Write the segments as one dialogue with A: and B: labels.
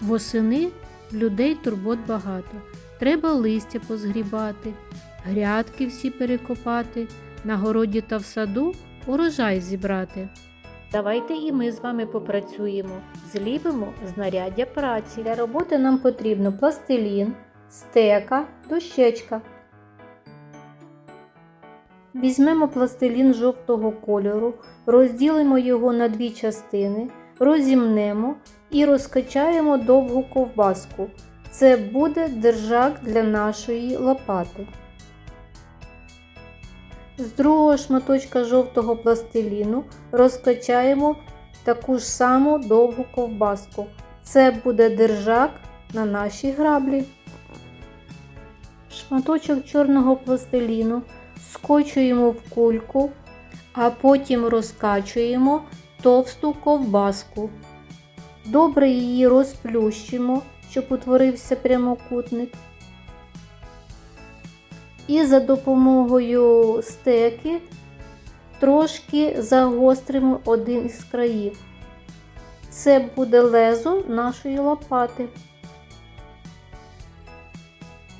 A: Восени людей турбот багато. Треба листя позгрібати, грядки всі перекопати, на городі та в саду урожай зібрати. Давайте і ми з вами попрацюємо, зліпимо знаряддя праці. Для роботи нам потрібно пластилін, стека, дощечка. Візьмемо пластилін жовтого кольору, розділимо його на дві частини, розімнемо і розкачаємо довгу ковбаску. Це буде держак для нашої лопати. З другого шматочка жовтого пластиліну розкачаємо таку ж саму довгу ковбаску. Це буде держак на нашій граблі. Шматочок чорного пластиліну скочуємо в кульку, а потім розкачуємо товсту ковбаску. Добре її розплющимо, щоб утворився прямокутник. І за допомогою стеки трошки загостримо один із країв. Це буде лезо нашої лопати.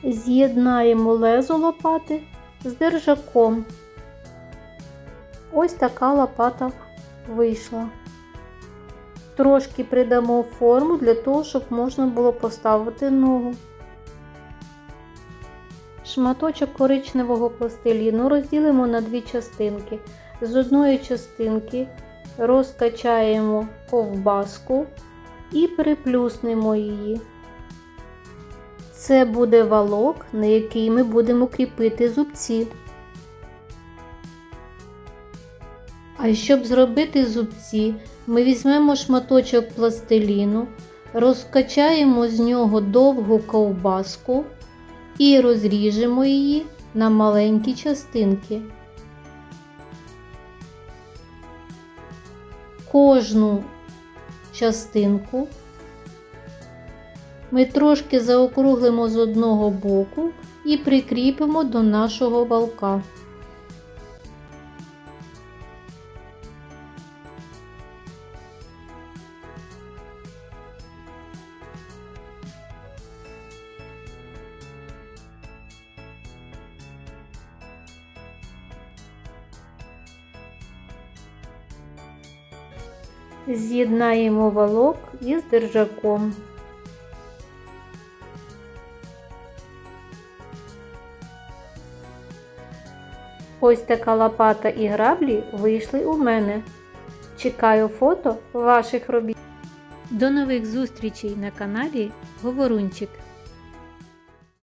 A: З'єднаємо лезо лопати з держаком. Ось така лопата вийшла. Трошки придамо форму для того, щоб можна було поставити ногу. Шматочок коричневого пластиліну розділимо на дві частинки. З одної частинки розкачаємо ковбаску і приплюснемо її. Це буде валок, на який ми будемо кріпити зубці. А щоб зробити зубці, ми візьмемо шматочок пластиліну, розкачаємо з нього довгу ковбаску і розріжемо її на маленькі частинки. Кожну частинку ми трошки заокруглимо з одного боку і прикріпимо до нашого валка. З'єднаємо валок із держаком. Ось така лопата і граблі вийшли у мене. Чекаю фото ваших робіт. До нових зустрічей на каналі Говорунчик.